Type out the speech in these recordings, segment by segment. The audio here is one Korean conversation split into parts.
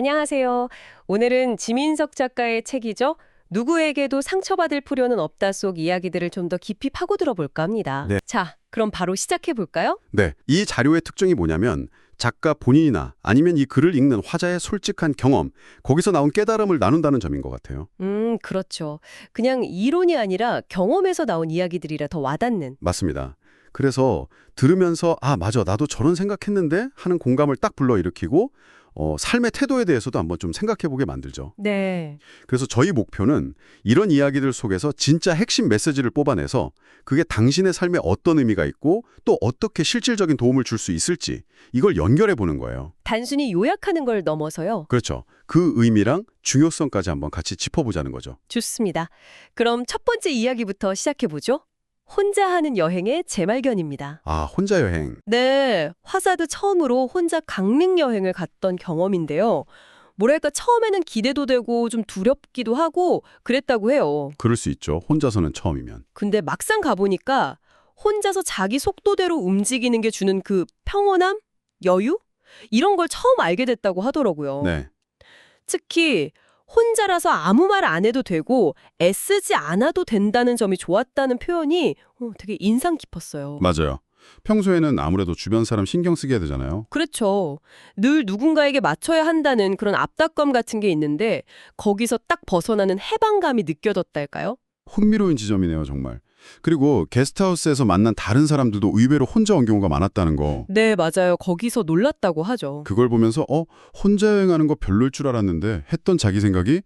안녕하세요. 오늘은 지민석 작가의 책이죠. 누구에게도 상처받을 필요는 없다 속 이야기들을 좀 더 깊이 파고들어 볼까 합니다. 네. 자, 그럼 바로 시작해 볼까요? 네, 이 자료의 특징이 뭐냐면 작가 본인이나 아니면 이 글을 읽는 화자의 솔직한 경험, 거기서 나온 깨달음을 나눈다는 점인 것 같아요. 음, 그렇죠. 그냥 이론이 아니라 경험에서 나온 이야기들이라 더 와닿는. 맞습니다. 그래서 들으면서 아, 맞아. 나도 저런 생각했는데 하는 공감을 딱 불러일으키고 어, 삶의 태도에 대해서도 한번 좀 생각해보게 만들죠. 네. 그래서 저희 목표는 이런 이야기들 속에서 진짜 핵심 메시지를 뽑아내서 그게 당신의 삶에 어떤 의미가 있고 또 어떻게 실질적인 도움을 줄 수 있을지 이걸 연결해 보는 거예요. 단순히 요약하는 걸 넘어서요. 그렇죠. 그 의미랑 중요성까지 한번 같이 짚어보자는 거죠. 좋습니다. 그럼 첫 번째 이야기부터 시작해 보죠. 혼자 하는 여행의 재발견입니다. 아, 혼자 여행. 네, 화사드 처음으로 혼자 강릉 여행을 갔던 경험인데요. 뭐랄까 처음에는 기대도 되고 좀 두렵기도 하고 그랬다고 해요. 그럴 수 있죠. 혼자서는 처음이면. 근데 막상 가보니까 혼자서 자기 속도대로 움직이는 게 주는 그 평온함? 여유? 이런 걸 처음 알게 됐다고 하더라고요. 네. 특히 혼자라서 아무 말 안 해도 되고 애쓰지 않아도 된다는 점이 좋았다는 표현이 어, 되게 인상 깊었어요. 맞아요. 평소에는 아무래도 주변 사람 신경 쓰게 되잖아요. 그렇죠. 늘 누군가에게 맞춰야 한다는 그런 압박감 같은 게 있는데 거기서 딱 벗어나는 해방감이 느껴졌달까요? 흥미로운 지점이네요, 정말. 그리고 게스트하우스에서 만난 다른 사람들도 의외로 혼자 온 경우가 많았다는 거. 네, 맞아요. 거기서 놀랐다고 하죠. 그걸 보면서 어, 혼자 여행하는 거 별로일 줄 알았는데 했던 자기 생각이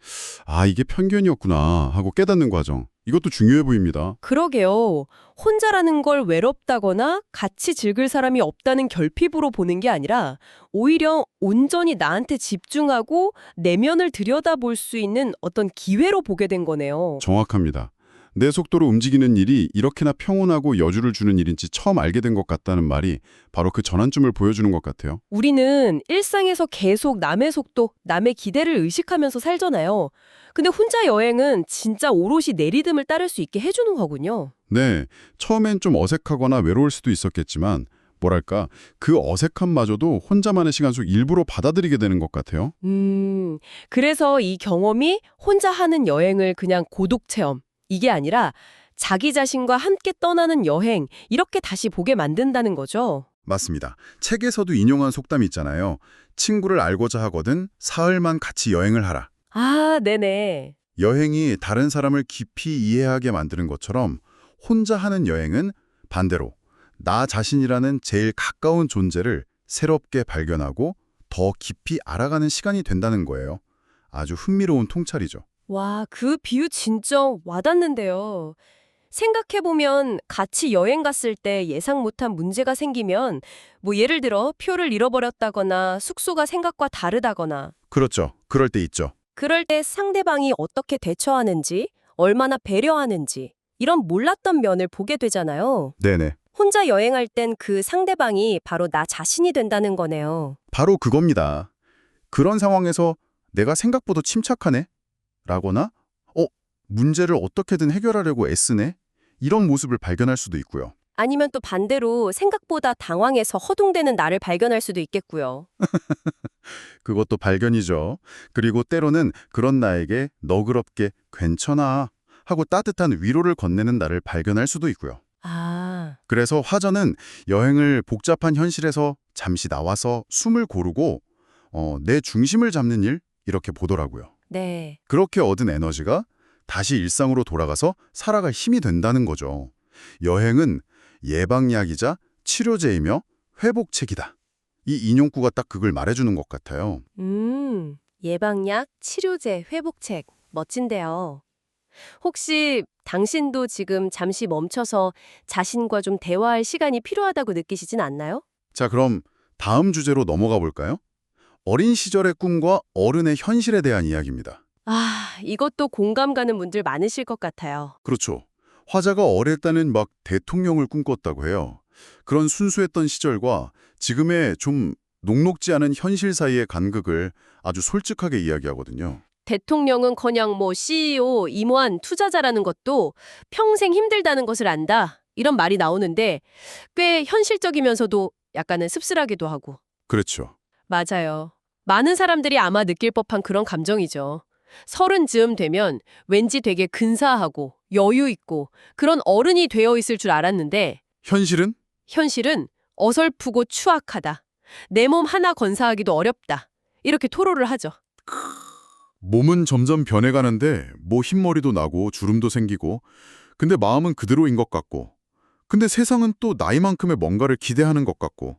아, 이게 편견이었구나 하고 깨닫는 과정. 이것도 중요해 보입니다. 그러게요. 혼자라는 걸 외롭다거나 같이 즐길 사람이 없다는 결핍으로 보는 게 아니라 오히려 온전히 나한테 집중하고 내면을 들여다볼 수 있는 어떤 기회로 보게 된 거네요. 정확합니다. 내 속도로 움직이는 일이 이렇게나 평온하고 여주를 주는 일인지 처음 알게 된 것 같다는 말이 바로 그 전환점을 보여주는 것 같아요. 우리는 일상에서 계속 남의 속도, 남의 기대를 의식하면서 살잖아요. 근데 혼자 여행은 진짜 오롯이 내 리듬을 따를 수 있게 해주는 거군요. 네, 처음엔 좀 어색하거나 외로울 수도 있었겠지만 뭐랄까 그 어색함마저도 혼자만의 시간 속 일부러 받아들이게 되는 것 같아요. 음, 그래서 이 경험이 혼자 하는 여행을 그냥 고독 체험, 이게 아니라 자기 자신과 함께 떠나는 여행, 이렇게 다시 보게 만든다는 거죠. 맞습니다. 책에서도 인용한 속담이 있잖아요. 친구를 알고자 하거든 사흘만 같이 여행을 하라. 아, 네네. 여행이 다른 사람을 깊이 이해하게 만드는 것처럼 혼자 하는 여행은 반대로 나 자신이라는 제일 가까운 존재를 새롭게 발견하고 더 깊이 알아가는 시간이 된다는 거예요. 아주 흥미로운 통찰이죠. 와, 그 비유 진짜 와닿는데요. 생각해보면 같이 여행 갔을 때 예상 못한 문제가 생기면 뭐 예를 들어 표를 잃어버렸다거나 숙소가 생각과 다르다거나 그렇죠. 그럴 때 있죠. 그럴 때 상대방이 어떻게 대처하는지, 얼마나 배려하는지 이런 몰랐던 면을 보게 되잖아요. 네네. 혼자 여행할 땐 그 상대방이 바로 나 자신이 된다는 거네요. 바로 그겁니다. 그런 상황에서 내가 생각보다 침착하네? 라거나 어? 문제를 어떻게든 해결하려고 애쓰네? 이런 모습을 발견할 수도 있고요. 아니면 또 반대로 생각보다 당황해서 허둥대는 나를 발견할 수도 있겠고요. 그것도 발견이죠. 그리고 때로는 그런 나에게 너그럽게 괜찮아 하고 따뜻한 위로를 건네는 나를 발견할 수도 있고요. 아, 그래서 화전은 여행을 복잡한 현실에서 잠시 나와서 숨을 고르고 어, 내 중심을 잡는 일 이렇게 보더라고요. 네. 그렇게 얻은 에너지가 다시 일상으로 돌아가서 살아갈 힘이 된다는 거죠. 여행은 예방약이자 치료제이며 회복책이다. 이 인용구가 딱 그걸 말해주는 것 같아요. 음, 예방약, 치료제, 회복책. 멋진데요. 혹시 당신도 지금 잠시 멈춰서 자신과 좀 대화할 시간이 필요하다고 느끼시진 않나요? 자, 그럼 다음 주제로 넘어가 볼까요? 어린 시절의 꿈과 어른의 현실에 대한 이야기입니다. 아, 이것도 공감 가는 분들 많으실 것 같아요. 그렇죠. 화자가 어릴 때는 막 대통령을 꿈꿨다고 해요. 그런 순수했던 시절과 지금의 좀 녹록지 않은 현실 사이의 간극을 아주 솔직하게 이야기하거든요. 대통령은커녕 뭐 CEO, 임원, 투자자라는 것도 평생 힘들다는 것을 안다. 이런 말이 나오는데 꽤 현실적이면서도 약간은 씁쓸하기도 하고. 그렇죠. 맞아요. 많은 사람들이 아마 느낄 법한 그런 감정이죠. 서른 즈음 되면 왠지 되게 근사하고 여유 있고 그런 어른이 되어 있을 줄 알았는데 현실은? 현실은 어설프고 추악하다. 내 몸 하나 건사하기도 어렵다. 이렇게 토로를 하죠. 몸은 점점 변해가는데 뭐 흰머리도 나고 주름도 생기고 근데 마음은 그대로인 것 같고 근데 세상은 또 나이만큼의 뭔가를 기대하는 것 같고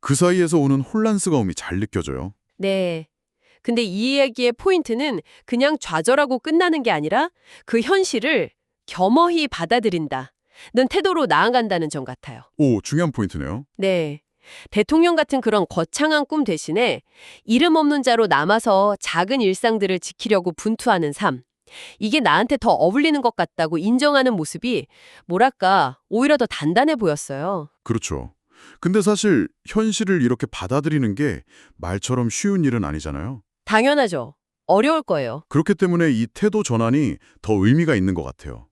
그 사이에서 오는 혼란스러움이 잘 느껴져요. 네. 근데 이 이야기의 포인트는 그냥 좌절하고 끝나는 게 아니라 그 현실을 겸허히 받아들인다. 는 태도로 나아간다는 점 같아요. 오, 중요한 포인트네요. 네. 대통령 같은 그런 거창한 꿈 대신에 이름 없는 자로 남아서 작은 일상들을 지키려고 분투하는 삶. 이게 나한테 더 어울리는 것 같다고 인정하는 모습이 뭐랄까 오히려 더 단단해 보였어요. 그렇죠. 근데 사실 현실을 이렇게 받아들이는 게 말처럼 쉬운 일은 아니잖아요. 당연하죠. 어려울 거예요. 그렇기 때문에 이 태도 전환이 더 의미가 있는 것 같아요.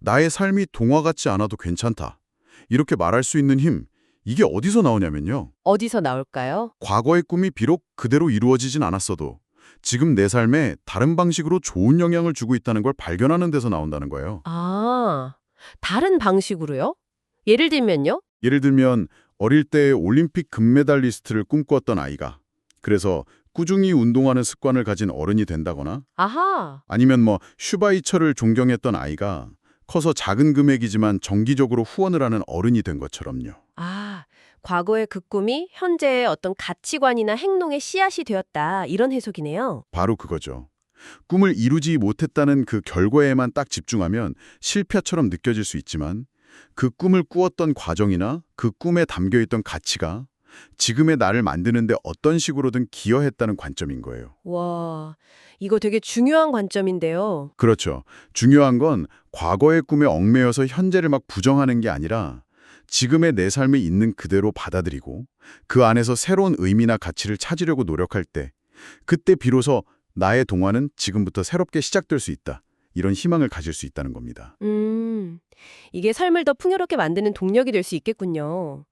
나의 삶이 동화 같지 않아도 괜찮다. 이렇게 말할 수 있는 힘, 이게 어디서 나오냐면요. 어디서 나올까요? 과거의 꿈이 비록 그대로 이루어지진 않았어도 지금 내 삶에 다른 방식으로 좋은 영향을 주고 있다는 걸 발견하는 데서 나온다는 거예요. 아, 다른 방식으로요? 예를 들면요? 예를 들면 어릴 때 올림픽 금메달리스트를 꿈꾸었던 아이가 그래서 꾸준히 운동하는 습관을 가진 어른이 된다거나 아하, 아니면 뭐 슈바이처를 존경했던 아이가 커서 작은 금액이지만 정기적으로 후원을 하는 어른이 된 것처럼요. 아, 과거의 그 꿈이 현재의 어떤 가치관이나 행동의 씨앗이 되었다. 이런 해석이네요. 바로 그거죠. 꿈을 이루지 못했다는 그 결과에만 딱 집중하면 실패처럼 느껴질 수 있지만 그 꿈을 꾸었던 과정이나 그 꿈에 담겨있던 가치가 지금의 나를 만드는데 어떤 식으로든 기여했다는 관점인 거예요. 와, 이거 되게 중요한 관점인데요. 그렇죠. 중요한 건 과거의 꿈에 얽매여서 현재를 막 부정하는 게 아니라 지금의 내 삶이 있는 그대로 받아들이고 그 안에서 새로운 의미나 가치를 찾으려고 노력할 때 그때 비로소 나의 동화는 지금부터 새롭게 시작될 수 있다. 이런 희망을 가질 수 있다는 겁니다. 음, 이게 삶을 더 풍요롭게 만드는 동력이 될 수 있겠군요.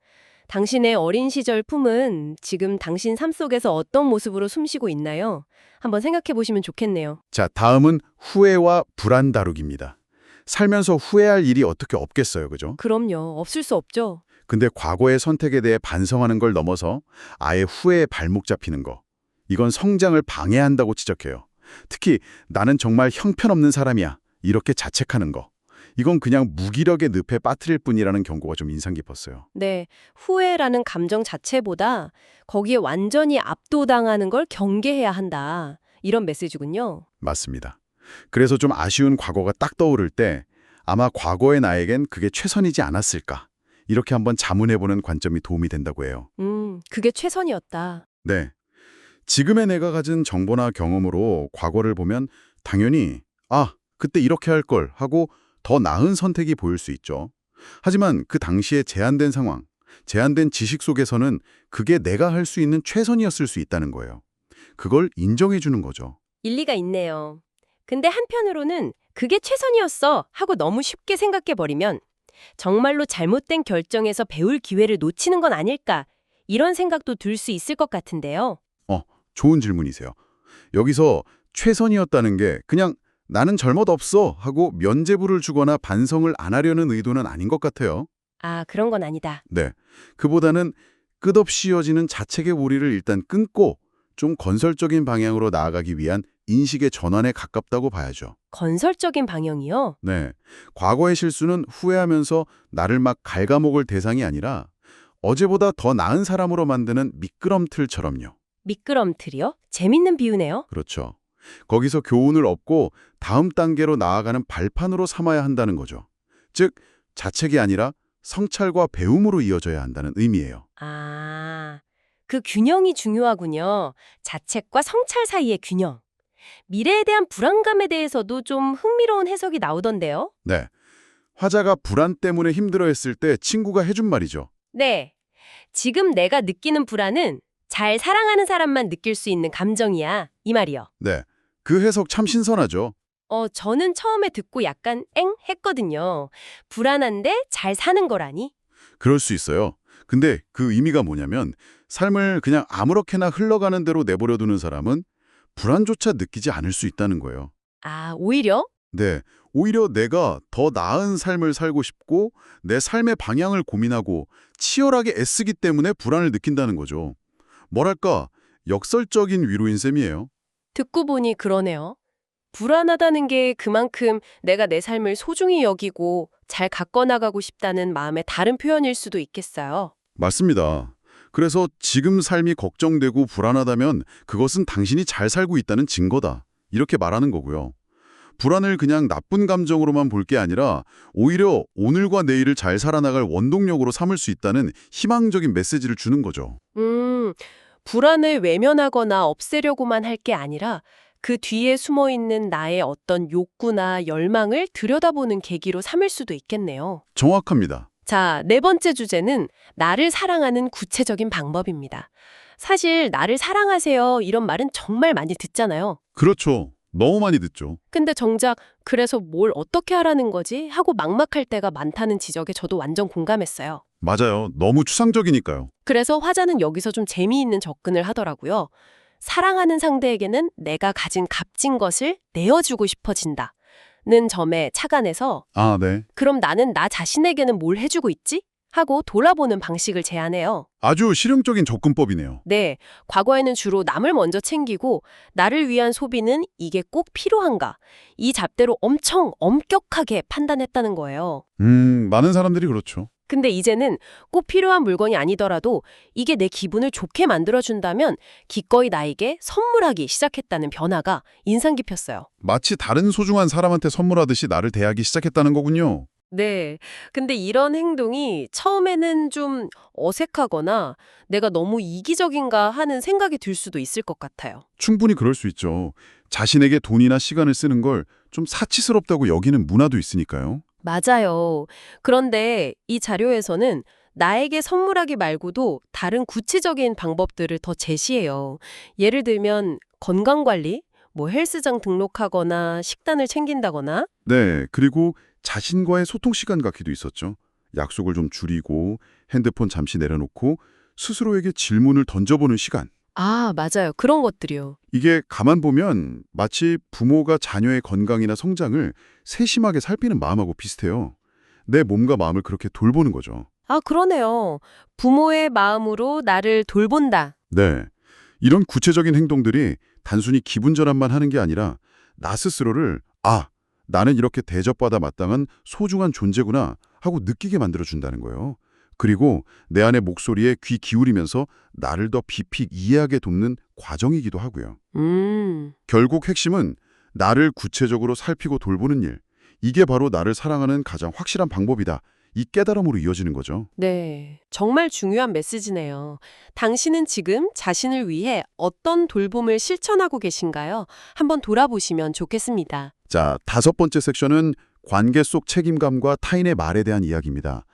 당신의 어린 시절 품은 지금 당신 삶 속에서 어떤 모습으로 숨쉬고 있나요? 한번 생각해 보시면 좋겠네요. 자, 다음은 후회와 불안 다루기입니다. 살면서 후회할 일이 어떻게 없겠어요, 그죠? 그럼요. 없을 수 없죠. 근데 과거의 선택에 대해 반성하는 걸 넘어서 아예 후회에 발목 잡히는 거. 이건 성장을 방해한다고 지적해요. 특히 나는 정말 형편없는 사람이야. 이렇게 자책하는 거. 이건 그냥 무기력의 늪에 빠뜨릴 뿐이라는 경고가 좀 인상 깊었어요. 네, 후회라는 감정 자체보다 거기에 완전히 압도당하는 걸 경계해야 한다. 이런 메시지군요. 맞습니다. 그래서 좀 아쉬운 과거가 딱 떠오를 때 아마 과거의 나에겐 그게 최선이지 않았을까. 이렇게 한번 자문해보는 관점이 도움이 된다고 해요. 음, 그게 최선이었다. 네. 지금의 내가 가진 정보나 경험으로 과거를 보면 당연히 아, 그때 이렇게 할 걸 하고 더 나은 선택이 보일 수 있죠. 하지만 그 당시에 제한된 상황, 제한된 지식 속에서는 그게 내가 할 수 있는 최선이었을 수 있다는 거예요. 그걸 인정해 주는 거죠. 일리가 있네요. 근데 한편으로는 그게 최선이었어 하고 너무 쉽게 생각해버리면 정말로 잘못된 결정에서 배울 기회를 놓치는 건 아닐까 이런 생각도 들 수 있을 것 같은데요. 좋은 질문이세요. 여기서 최선이었다는 게 그냥 나는 잘못 없어 하고 면죄부를 주거나 반성을 안 하려는 의도는 아닌 것 같아요. 아, 그런 건 아니다. 네. 그보다는 끝없이 이어지는 자책의 우리를 일단 끊고 좀 건설적인 방향으로 나아가기 위한 인식의 전환에 가깝다고 봐야죠. 건설적인 방향이요? 네. 과거의 실수는 후회하면서 나를 막 갉아먹을 대상이 아니라 어제보다 더 나은 사람으로 만드는 미끄럼틀처럼요. 미끄럼틀이요? 재밌는 비유네요. 그렇죠. 거기서 교훈을 얻고 다음 단계로 나아가는 발판으로 삼아야 한다는 거죠. 즉, 자책이 아니라 성찰과 배움으로 이어져야 한다는 의미예요. 아, 그 균형이 중요하군요. 자책과 성찰 사이의 균형. 미래에 대한 불안감에 대해서도 좀 흥미로운 해석이 나오던데요. 네. 화자가 불안 때문에 힘들어했을 때 친구가 해준 말이죠. 네. 지금 내가 느끼는 불안은 잘 사랑하는 사람만 느낄 수 있는 감정이야. 이 말이요. 네. 그 해석 참 신선하죠. 어, 저는 처음에 듣고 약간 엥? 했거든요. 불안한데 잘 사는 거라니? 그럴 수 있어요. 근데 그 의미가 뭐냐면 삶을 그냥 아무렇게나 흘러가는 대로 내버려 두는 사람은 불안조차 느끼지 않을 수 있다는 거예요. 아, 오히려? 네, 오히려 내가 더 나은 삶을 살고 싶고 내 삶의 방향을 고민하고 치열하게 애쓰기 때문에 불안을 느낀다는 거죠. 뭐랄까, 역설적인 위로인 셈이에요. 듣고 보니 그러네요. 불안하다는 게 그만큼 내가 내 삶을 소중히 여기고 잘 가꿔나가고 싶다는 마음의 다른 표현일 수도 있겠어요. 맞습니다. 그래서 지금 삶이 걱정되고 불안하다면 그것은 당신이 잘 살고 있다는 증거다. 이렇게 말하는 거고요. 불안을 그냥 나쁜 감정으로만 볼 게 아니라 오히려 오늘과 내일을 잘 살아나갈 원동력으로 삼을 수 있다는 희망적인 메시지를 주는 거죠. 음, 불안을 외면하거나 없애려고만 할 게 아니라 그 뒤에 숨어 있는 나의 어떤 욕구나 열망을 들여다보는 계기로 삼을 수도 있겠네요. 정확합니다. 자, 네 번째 주제는 나를 사랑하는 구체적인 방법입니다. 사실 나를 사랑하세요 이런 말은 정말 많이 듣잖아요. 그렇죠. 너무 많이 듣죠. 근데 정작 그래서 뭘 어떻게 하라는 거지 하고 막막할 때가 많다는 지적에 저도 완전 공감했어요. 맞아요. 너무 추상적이니까요. 그래서 화자는 여기서 좀 재미있는 접근을 하더라고요. 사랑하는 상대에게는 내가 가진 값진 것을 내어주고 싶어진다. 는 점에 착안해서 아, 네. 그럼 나는 나 자신에게는 뭘 해주고 있지? 하고 돌아보는 방식을 제안해요. 아주 실용적인 접근법이네요. 네, 과거에는 주로 남을 먼저 챙기고 나를 위한 소비는 이게 꼭 필요한가? 이 잣대로 엄청 엄격하게 판단했다는 거예요. 음, 많은 사람들이 그렇죠. 근데 이제는 꼭 필요한 물건이 아니더라도 이게 내 기분을 좋게 만들어준다면 기꺼이 나에게 선물하기 시작했다는 변화가 인상 깊었어요. 마치 다른 소중한 사람한테 선물하듯이 나를 대하기 시작했다는 거군요. 네. 근데 이런 행동이 처음에는 좀 어색하거나 내가 너무 이기적인가 하는 생각이 들 수도 있을 것 같아요. 충분히 그럴 수 있죠. 자신에게 돈이나 시간을 쓰는 걸 좀 사치스럽다고 여기는 문화도 있으니까요. 맞아요. 그런데 이 자료에서는 나에게 선물하기 말고도 다른 구체적인 방법들을 더 제시해요. 예를 들면 건강관리, 뭐 헬스장 등록하거나 식단을 챙긴다거나 네, 그리고 자신과의 소통 시간 갖기도 있었죠. 약속을 좀 줄이고 핸드폰 잠시 내려놓고 스스로에게 질문을 던져보는 시간. 아, 맞아요. 그런 것들이요. 이게 가만 보면 마치 부모가 자녀의 건강이나 성장을 세심하게 살피는 마음하고 비슷해요. 내 몸과 마음을 그렇게 돌보는 거죠. 아, 그러네요. 부모의 마음으로 나를 돌본다. 네. 이런 구체적인 행동들이 단순히 기분 전환만 하는 게 아니라 나 스스로를 아, 나는 이렇게 대접받아 마땅한 소중한 존재구나 하고 느끼게 만들어준다는 거예요. 그리고 내 안의 목소리에 귀 기울이면서 나를 더 깊이 이해하게 돕는 과정이기도 하고요. 음. 결국 핵심은 나를 구체적으로 살피고 돌보는 일. 이게 바로 나를 사랑하는 가장 확실한 방법이다. 이 깨달음으로 이어지는 거죠. 네, 정말 중요한 메시지네요. 당신은 지금 자신을 위해 어떤 돌봄을 실천하고 계신가요? 한번 돌아보시면 좋겠습니다. 자, 다섯 번째 섹션은 관계 속 책임감과 타인의 말에 대한 이야기입니다.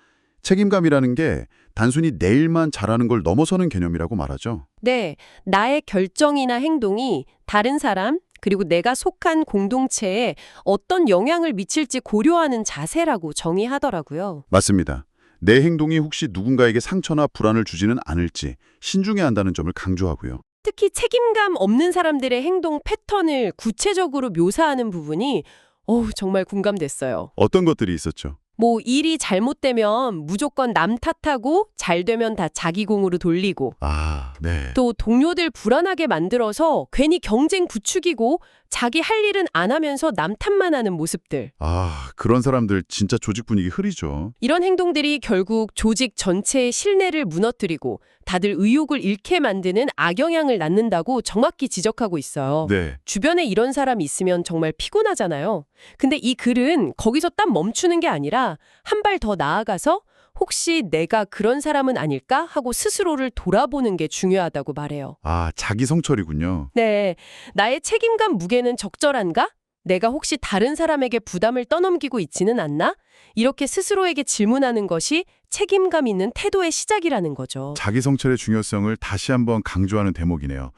책임감이라는 게 단순히 내 일만 잘하는 걸 넘어서는 개념이라고 말하죠. 네, 나의 결정이나 행동이 다른 사람, 그리고 내가 속한 공동체에 어떤 영향을 미칠지 고려하는 자세라고 정의하더라고요. 맞습니다. 내 행동이 혹시 누군가에게 상처나 불안을 주지는 않을지 신중해야 한다는 점을 강조하고요. 특히 책임감 없는 사람들의 행동 패턴을 구체적으로 묘사하는 부분이 어우, 정말 공감됐어요. 어떤 것들이 있었죠? 뭐 일이 잘못되면 무조건 남 탓하고 잘 되면 다 자기 공으로 돌리고 아, 네. 또 동료들 불안하게 만들어서 괜히 경쟁 부추기고 자기 할 일은 안 하면서 남 탓만 하는 모습들. 아, 그런 사람들 진짜 조직 분위기 흐리죠. 이런 행동들이 결국 조직 전체의 신뢰를 무너뜨리고 다들 의욕을 잃게 만드는 악영향을 낳는다고 정확히 지적하고 있어요. 네. 주변에 이런 사람이 있으면 정말 피곤하잖아요. 근데 이 글은 거기서 딱 멈추는 게 아니라 한 발 더 나아가서 혹시 내가 그런 사람은 아닐까 하고 스스로를 돌아보는 게 중요하다고 말해요. 아, 자기 성찰이군요. 네. 나의 책임감 무게는 적절한가? 내가 혹시 다른 사람에게 부담을 떠넘기고 있지는 않나? 이렇게 스스로에게 질문하는 것이 책임감 있는 태도의 시작이라는 거죠. 자기 성찰의 중요성을 다시 한번 강조하는 대목이네요.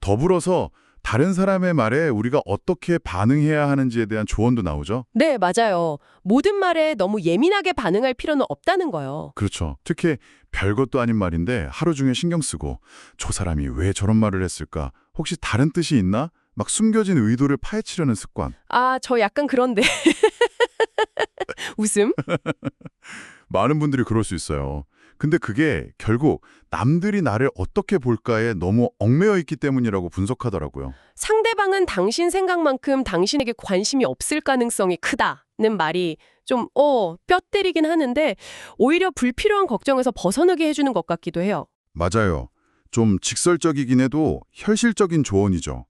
더불어서 다른 사람의 말에 우리가 어떻게 반응해야 하는지에 대한 조언도 나오죠. 네, 맞아요. 모든 말에 너무 예민하게 반응할 필요는 없다는 거요. 그렇죠. 특히 별것도 아닌 말인데 하루 중에 신경 쓰고 저 사람이 왜 저런 말을 했을까? 혹시 다른 뜻이 있나? 막 숨겨진 의도를 파헤치려는 습관. 아, 저 약간 그런데. 웃음? 많은 분들이 그럴 수 있어요. 근데 그게 결국 남들이 나를 어떻게 볼까에 너무 얽매여 있기 때문이라고 분석하더라고요. 상대방은 당신 생각만큼 당신에게 관심이 없을 가능성이 크다는 말이 좀, 어, 뼈 때리긴 하는데 오히려 불필요한 걱정에서 벗어나게 해주는 것 같기도 해요. 맞아요. 좀 직설적이긴 해도 현실적인 조언이죠.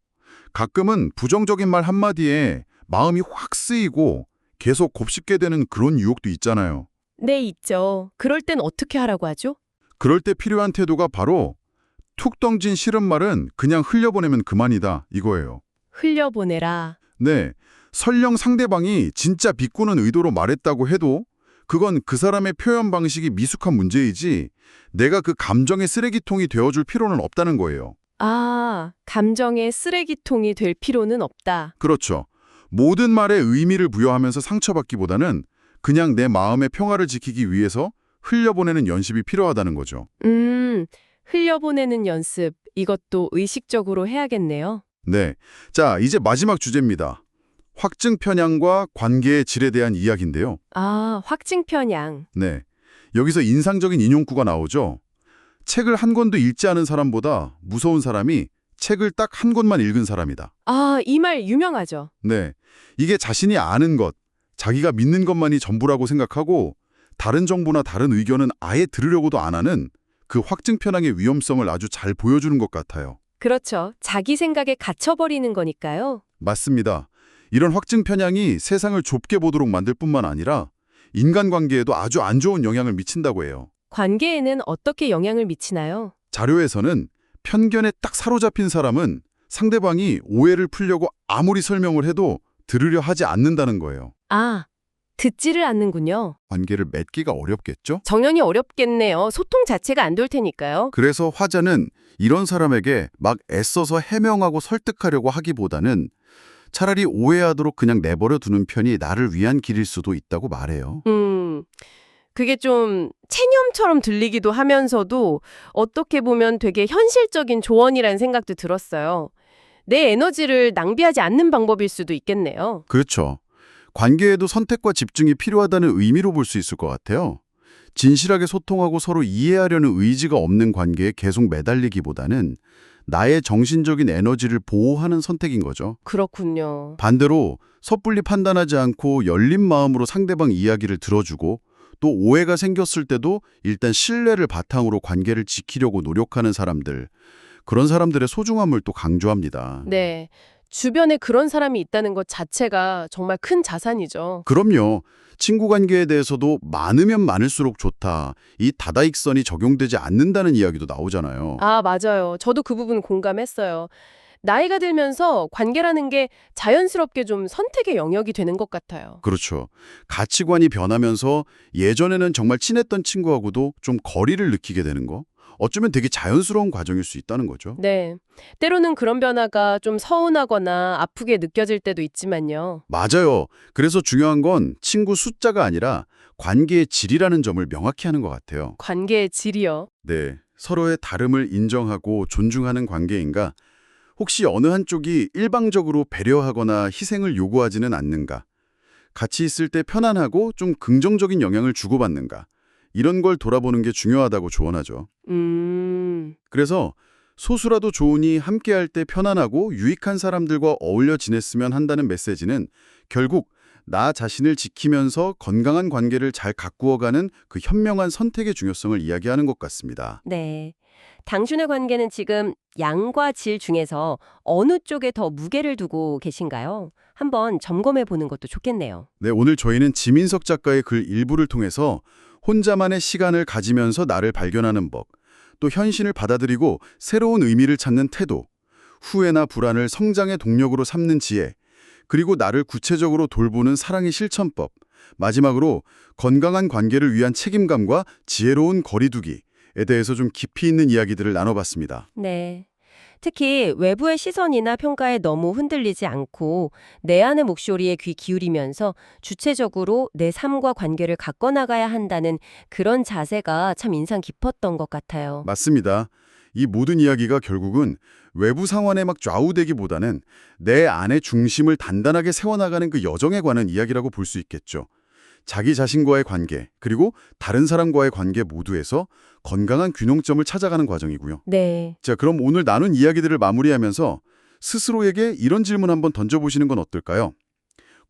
가끔은 부정적인 말 한마디에 마음이 확 쓰이고 계속 곱씹게 되는 그런 유혹도 있잖아요. 네, 있죠. 그럴 땐 어떻게 하라고 하죠? 그럴 때 필요한 태도가 바로 툭 던진 싫은 말은 그냥 흘려보내면 그만이다 이거예요. 흘려보내라. 네, 설령 상대방이 진짜 비꼬는 의도로 말했다고 해도 그건 그 사람의 표현 방식이 미숙한 문제이지 내가 그 감정의 쓰레기통이 되어줄 필요는 없다는 거예요. 아, 감정의 쓰레기통이 될 필요는 없다. 그렇죠. 모든 말에 의미를 부여하면서 상처받기보다는 그냥 내 마음의 평화를 지키기 위해서 흘려보내는 연습이 필요하다는 거죠. 음, 흘려보내는 연습. 이것도 의식적으로 해야겠네요. 네. 자, 이제 마지막 주제입니다. 확증 편향과 관계의 질에 대한 이야기인데요. 아, 확증 편향. 네. 여기서 인상적인 인용구가 나오죠. 책을 한 권도 읽지 않은 사람보다 무서운 사람이 책을 딱 한 권만 읽은 사람이다. 아, 이 말 유명하죠. 네. 이게 자신이 아는 것, 자기가 믿는 것만이 전부라고 생각하고 다른 정보나 다른 의견은 아예 들으려고도 안 하는 그 확증 편향의 위험성을 아주 잘 보여주는 것 같아요. 그렇죠. 자기 생각에 갇혀버리는 거니까요. 맞습니다. 이런 확증 편향이 세상을 좁게 보도록 만들 뿐만 아니라 인간관계에도 아주 안 좋은 영향을 미친다고 해요. 관계에는 어떻게 영향을 미치나요? 자료에서는 편견에 딱 사로잡힌 사람은 상대방이 오해를 풀려고 아무리 설명을 해도 들으려 하지 않는다는 거예요. 아, 듣지를 않는군요. 관계를 맺기가 어렵겠죠? 정연이 어렵겠네요. 소통 자체가 안 될 테니까요. 그래서 화자는 이런 사람에게 막 애써서 해명하고 설득하려고 하기보다는 차라리 오해하도록 그냥 내버려 두는 편이 나를 위한 길일 수도 있다고 말해요. 음, 그게 좀 체념처럼 들리기도 하면서도 어떻게 보면 되게 현실적인 조언이라는 생각도 들었어요. 내 에너지를 낭비하지 않는 방법일 수도 있겠네요. 그렇죠. 관계에도 선택과 집중이 필요하다는 의미로 볼 수 있을 것 같아요. 진실하게 소통하고 서로 이해하려는 의지가 없는 관계에 계속 매달리기보다는 나의 정신적인 에너지를 보호하는 선택인 거죠. 그렇군요. 반대로 섣불리 판단하지 않고 열린 마음으로 상대방 이야기를 들어주고 또 오해가 생겼을 때도 일단 신뢰를 바탕으로 관계를 지키려고 노력하는 사람들 그런 사람들의 소중함을 또 강조합니다. 네. 주변에 그런 사람이 있다는 것 자체가 정말 큰 자산이죠. 그럼요. 친구 관계에 대해서도 많으면 많을수록 좋다. 이 다다익선이 적용되지 않는다는 이야기도 나오잖아요. 아, 맞아요. 저도 그 부분 공감했어요. 나이가 들면서 관계라는 게 자연스럽게 좀 선택의 영역이 되는 것 같아요. 그렇죠. 가치관이 변하면서 예전에는 정말 친했던 친구하고도 좀 거리를 느끼게 되는 거. 어쩌면 되게 자연스러운 과정일 수 있다는 거죠. 네. 때로는 그런 변화가 좀 서운하거나 아프게 느껴질 때도 있지만요. 맞아요. 그래서 중요한 건 친구 숫자가 아니라 관계의 질이라는 점을 명확히 하는 것 같아요. 관계의 질이요. 네. 서로의 다름을 인정하고 존중하는 관계인가? 혹시 어느 한쪽이 일방적으로 배려하거나 희생을 요구하지는 않는가? 같이 있을 때 편안하고 좀 긍정적인 영향을 주고받는가? 이런 걸 돌아보는 게 중요하다고 조언하죠. 음, 그래서 소수라도 좋으니 함께할 때 편안하고 유익한 사람들과 어울려 지냈으면 한다는 메시지는 결국 나 자신을 지키면서 건강한 관계를 잘 가꾸어가는 그 현명한 선택의 중요성을 이야기하는 것 같습니다. 네. 당신의 관계는 지금 양과 질 중에서 어느 쪽에 더 무게를 두고 계신가요? 한번 점검해 보는 것도 좋겠네요. 네, 오늘 저희는 지민석 작가의 글 일부를 통해서 혼자만의 시간을 가지면서 나를 발견하는 법, 또 현실을 받아들이고 새로운 의미를 찾는 태도, 후회나 불안을 성장의 동력으로 삼는 지혜, 그리고 나를 구체적으로 돌보는 사랑의 실천법, 마지막으로 건강한 관계를 위한 책임감과 지혜로운 거리두기에 대해서 좀 깊이 있는 이야기들을 나눠봤습니다. 네. 특히 외부의 시선이나 평가에 너무 흔들리지 않고 내 안의 목소리에 귀 기울이면서 주체적으로 내 삶과 관계를 가꿔나가야 한다는 그런 자세가 참 인상 깊었던 것 같아요. 맞습니다. 이 모든 이야기가 결국은 외부 상황에 막 좌우되기보다는 내 안의 중심을 단단하게 세워나가는 그 여정에 관한 이야기라고 볼 수 있겠죠. 자기 자신과의 관계, 그리고 다른 사람과의 관계 모두에서 건강한 균형점을 찾아가는 과정이고요. 네. 자, 그럼 오늘 나눈 이야기들을 마무리하면서 스스로에게 이런 질문 한번 던져보시는 건 어떨까요?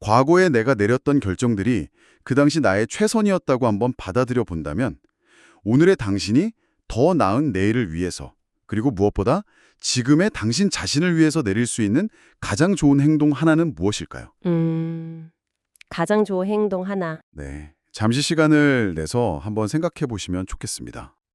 과거에 내가 내렸던 결정들이 그 당시 나의 최선이었다고 한번 받아들여 본다면 오늘의 당신이 더 나은 내일을 위해서 그리고 무엇보다 지금의 당신 자신을 위해서 내릴 수 있는 가장 좋은 행동 하나는 무엇일까요? 음. 가장 좋은 행동 하나. 네. 잠시 시간을 내서 한번 생각해 보시면 좋겠습니다.